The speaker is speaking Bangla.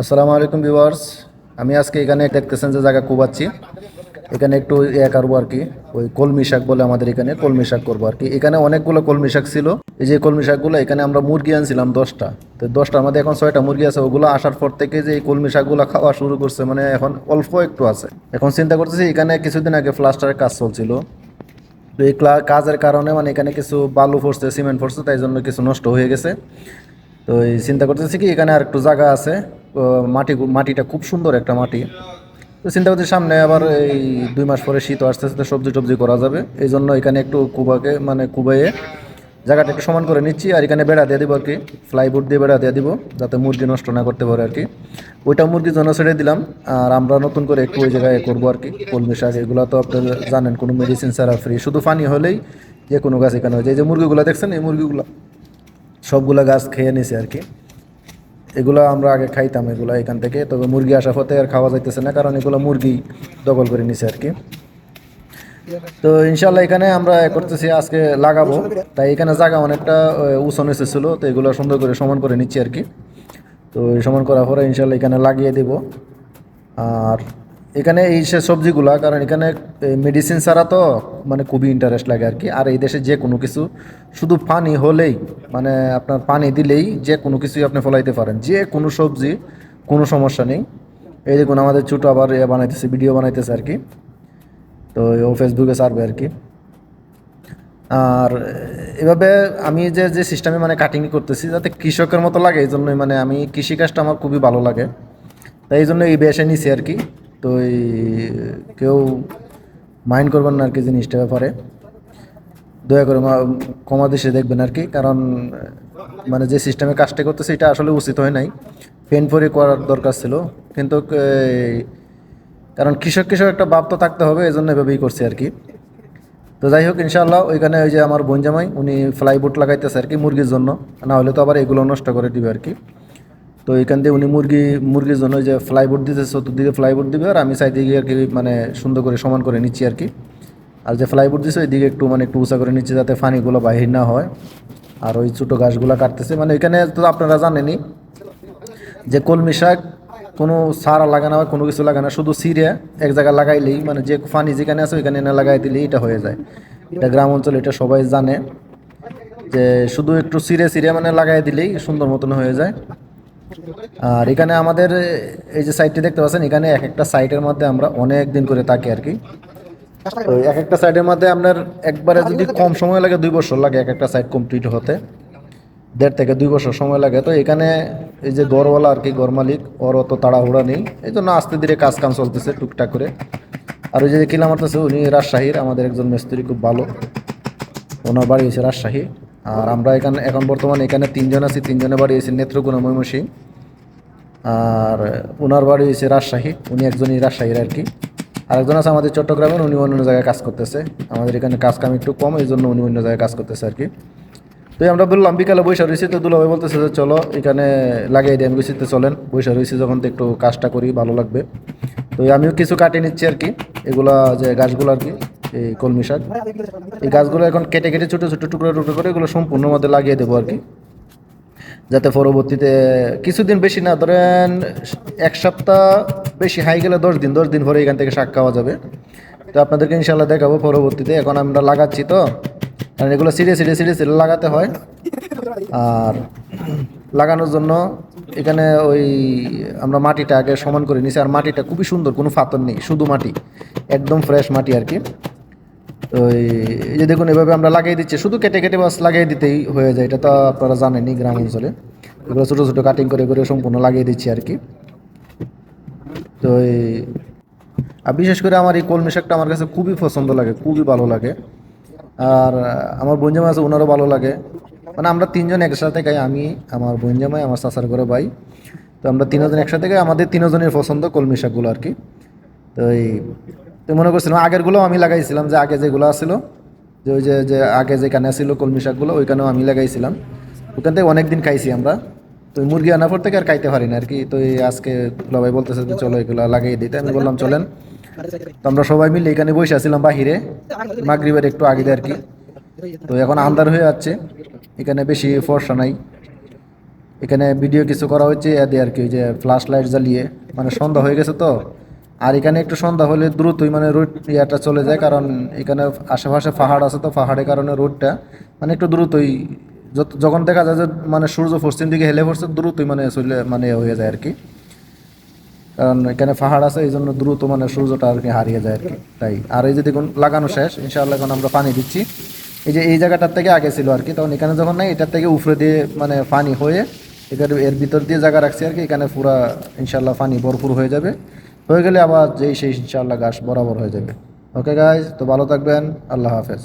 আসসালামু আলাইকুম ভিউয়ার্স। আমি আজকে এখানে দেখতেছেন যে জায়গা কুবাচ্ছি। এখানে একটু ইয়ে করব আর কি, ওই কলমি শাক বলে আমাদের এখানে, কলমি শাক করব আর কি। এখানে অনেকগুলো কলমি শাক ছিল। এই যে কলমি শাকগুলো, এখানে আমরা মুরগি আনছিলাম দশটা। তো দশটার মধ্যে এখন ছয়টা মুরগি আছে, ওগুলো আসার পর থেকে যে এই কলমি শাকগুলো খাওয়া শুরু করছে মানে এখন অল্প একটু আছে। এখন চিন্তা করতেছি, এখানে কিছুদিন আগে প্লাস্টারের কাজ চলছিল। তো এই কাজের কারণে মানে এখানে কিছু বালু পড়ছে সিমেন্ট পড়ছে তাই জন্য কিছু নষ্ট হয়ে গেছে। তো এই চিন্তা করতেছি কি, এখানে আর একটু জায়গা আছে। মাটি মাটিটা খুব সুন্দর একটা মাটি। তো চিন্তা করছি সামনে আবার এই দুই মাস পরে শীত আস্তে আস্তে সবজি টবজি করা যাবে। এই জন্য এখানে একটু কুবাকে মানে কুবাইয়ে জায়গাটা একটু সমান করে নিচ্ছি, আর এখানে বেড়া দিয়ে দিব আর কি। ফ্লাইবোর্ড দিয়ে বেড়া দিয়ে দিব, যাতে মুরগি নষ্ট না করতে পারে আর কি। ওইটা মুরগির জন্য ছেড়ে দিলাম, আর আমরা নতুন করে একটু ওই জায়গায় করব আর কি, কলমি শাক। এগুলো তো আপনারা জানেন, কোনো মেডিসিন ছাড়া ফ্রি শুধু পানি হলেই যে কোনো গাছ এখানে হয়ে যায়। এই যে মুরগিগুলো দেখছেন, এই মুরগিগুলো সবগুলা গাছ খেয়ে নিছে আর কি। এগুলো আমরা আগে খাইতাম, এগুলো এখান থেকে। তবে মুরগি আসা পথে আর খাওয়া যাইতেছে না, কারণ এগুলো মুরগি দখল করে নিছে আর কি। তো ইনশাল্লাহ এখানে আমরা করতেছি, আজকে লাগাবো। তাই এখানে জায়গা অনেকটা উসন উঁচু ছিল, তো এগুলো সুন্দর করে সমান করে নিচ্ছি আর কি। তো সমান করার পরে ইনশাল্লাহ এখানে লাগিয়ে দেব। আর এখানে এই সে সবজিগুলা, কারণ এখানে মেডিসিন ছাড়া তো মানে খুবই ইন্টারেস্ট লাগে আর কি আর এই দেশে যে কোনো কিছু, শুধু পানি হলেই মানে আপনার পানি দিলেই যে কোনো কিছুই আপনি ফলাইতে পারেন। যে কোনো সবজি, কোনো সমস্যা নেই। এই দেখুন, আমাদের ছোটো আবার ইয়ে বানাইতেছে ভিডিও বানাইতেছে আর কি তো ও ফেসবুকে ছাড়বে আর কি আর এভাবে আমি যে যে সিস্টেমে মানে কাটিং করতেছি, যাতে কৃষকের মতো লাগে, এই জন্যই মানে আমি কৃষিকাজটা আমার খুবই ভালো লাগে। তাই এই জন্য এই বেশে নিছি আর কি তো এই, কেউ মাইন্ড করবেন না আর কি জিনিসটা ব্যাপারে। দয়া করে কমা দেশে দেখবেন আর কি কারণ মানে যে সিস্টেমে কাজটা করতেছে, এটা আসলে উচিত হয় নাই। পেন ফরি করার দরকার ছিল। কিন্তু কারণ কৃষক কৃষক একটা ভাব তো থাকতে হবে এই জন্য এভাবেই করছি আর কি তো যাই হোক, ইনশাআল্লাহ, ওইখানে ওই যে আমার বোন জামাই, উনি ফ্লাইবোর্ড লাগাইতেছে আর কি মুরগির জন্য। না হলে তো আবার এগুলো নষ্ট করে দিবে আর কি তো এখান দিয়ে উনি মুরগি, মুরগির জন্য যে ফ্লাইবোর্ড দিতে চতুর্দিকে ফ্লাইবোর্ড দিবে আর আমি সাইডে গিয়ে আর কি মানে সুন্দর করে সমান করে নিচ্ছি আর কি। আর যে ফ্লাইবোর্ড দিছে ওই দিকে একটু মানে একটু উঁচা করে নিচ্ছি যাতে ফানিগুলো বাহির না হয়। আর ওই ছোটো গাছগুলো কাটতেছে। মানে এখানে তো আপনারা জানেনই যে কলমি শাক কোনো সারা লাগানো হয়, কোনো কিছু লাগানো শুধু সিরে এক জায়গায় লাগাইলেই মানে যে ফানি যেখানে আছে ওইখানে এনে লাগাই দিলেই এটা হয়ে যায়। এটা গ্রাম অঞ্চলে এটা সবাই জানে যে শুধু একটু সিরে সিরে মানে লাগাই দিলেই সুন্দর মতন হয়ে যায়। আর এখানে আমাদের, এই যে সাইটটি দেখতে পাচ্ছেন, এখানে এক একটা সাইটের মধ্যে আমরা অনেক দিন করে থাকি আর কি। তো এক একটা সাইডের মধ্যে আপনার একবারে যদি কম সময় লাগে দুই বছর লাগে এক একটা সাইড কমপ্লিট হতে। দেড় থেকে দুই বছর সময় লাগে। তো এখানে এই যে গড়ওয়ালা আর কি, গড় মালিক ওর অত তাড়াহুড়া নেই। এই জন্য আস্তে ধীরে কাজ কাম চলতেছে টুকটাক করে। আর ওই যে কিলা মারতেছে উনি রাজশাহীর, আমাদের একজন মিস্ত্রি খুব ভালো। ওনার বাড়ি হয়েছে রাজশাহী। আর আমরা এখানে এখন বর্তমানে এখানে তিনজন আছি, তিনজনের বাড়ি হয়েছে নেত্রকোনা ময়মনসিং আর ওনার বাড়ি হয়েছে রাজশাহী, উনি একজনই রাজশাহীর আর কি। আরেকজন আছে আমাদের চট্টগ্রামের উনি অন্য জায়গায় কাজ করতেছে। আমাদের এখানে কাজ কাম একটু কম এই জন্য উনি অন্য জায়গায় কাজ করতেছে আর কি। তো আমরা বললাম, বিকালে বৈশা রয়েছি, তো দুলাভাই বলতেছে যে চলো, এখানে লাগিয়ে দিই। আমি বসিতে চলেন, বৈশা রয়েছি, যখন তো একটু কাজটা করি, ভালো লাগবে। তো আমিও কিছু কাটিয়ে নিচ্ছি আর কি। এগুলা যে গাছগুলো আর কি এই কলমি শাক। এই গাছগুলো এখন কেটে কেটে ছোটো ছোটো টুকরো টুকরো করে এগুলো সম্পূর্ণ মধ্যে লাগিয়ে দেবো আর কি। যাতে পরবর্তীতে কিছুদিন বেশি না, ধরেন এক সপ্তাহ বেশি হাই গেলে দশ দিন দশ দিন পরে এখান থেকে শাক খাওয়া যাবে। তো আপনাদেরকে ইনশাল্লাহ দেখাবো পরবর্তীতে, এখন আমরা লাগাচ্ছি তো। কারণ এগুলো সিরিয়ে সিরিয়ে সিরিয়ে সিরিয়ে লাগাতে হয়। আর লাগানোর জন্য এখানে ওই আমরা মাটিটা আগে সমান করে নিছি। আর মাটিটা খুবই সুন্দর, কোনো ফাতর নেই, শুধু মাটি, একদম ফ্রেশ মাটি আর কি। তো এই- যে দেখুন, এভাবে আমরা লাগিয়ে দিচ্ছি। শুধু কেটে কেটে বাস লাগিয়ে দিতেই হয়ে যায়, এটা তো আপনারা জানেনই গ্রাম অঞ্চলে। এগুলো ছোটো ছোটো কাটিং করে করে সম্পূর্ণ লাগিয়ে দিচ্ছি আর কি। তো এই, আর বিশেষ করে আমার এই কলমি শাকটা আমার কাছে খুবই পছন্দ লাগে, খুবই ভালো লাগে। আর আমার বোনজামাই আছে, ওনারও ভালো লাগে। মানে আমরা তিনজন একসাথে খাই, আমি, আমার বোনজামাই আমার চাচার ঘরে ভাই। তো আমরা তিনজন একসাথে খাই, আমাদের তিনজনের পছন্দ কলমি শাকগুলো আর কি। তো এই তো মনে করছিলাম, আগেরগুলো আমি লাগাইছিলাম, যে আগে যেগুলো আছিল, যে ওই যে আগে যেখানে ছিল কলমি শাকগুলো, ওইখানেও আমি লাগাইছিলাম। ওখান থেকে অনেক দিন খাইছি আমরা। তো মুরগি আনার পর থেকে আর খাইতে পারি না আর কি। তো আজকে ভাই বলতেছে যে চলো এগুলো লাগিয়ে দিতে। আমি বললাম, চলেন। তো আমরা সবাই মিলে এখানে বসে আছিলাম বাহিরে। মাগরিবের একটু আগে আর কি। তো এখন আন্দার হয়ে যাচ্ছে। এখানে বেশি ফর্সা নাই। এখানে ভিডিও কিছু করা হয়েছে এদের আর কি, ওই যে ফ্ল্যাশ লাইট জ্বালিয়ে। মানে সন্ধ্যা হয়ে গেছে তো। আর এখানে একটু সন্ধ্যা হলে দ্রুতই মানে রোড ইয়াটা চলে যায়, কারণ এখানে আশেপাশে পাহাড় আছে তো পাহাড়ের কারণে রোডটা মানে একটু দ্রুতই যখন দেখা যায় যে মানে সূর্য পশ্চিম দিকে হেলে পড়ছে, দ্রুতই মানে চলে মানে হয়ে যায় আর কি। কারণ এখানে পাহাড় আছে, এই জন্য দ্রুত মানে সূর্যটা আর কি হারিয়ে যায় আর কি। তাই, আর এই যে দেখুন, লাগানো শেষ, ইনশাআল্লাহ এখন আমরা পানি দিচ্ছি। এই যে এই জায়গাটার থেকে আগে ছিল আর কি, তখন এখানে যখন নাই, এটার থেকে উপরে দিয়ে মানে পানি হয়ে এখানে এর ভিতর দিয়ে জায়গা রাখছি আর কি, এখানে পুরা ইনশাআল্লাহ পানি ভরপুর হয়ে যাবে। হয়ে গেলে আবার যেই সেই ইনশাআল্লাহ গাছ বরাবর হয়ে যাবে। ওকে গাইজ তো ভালো থাকবেন, আল্লাহ হাফেজ।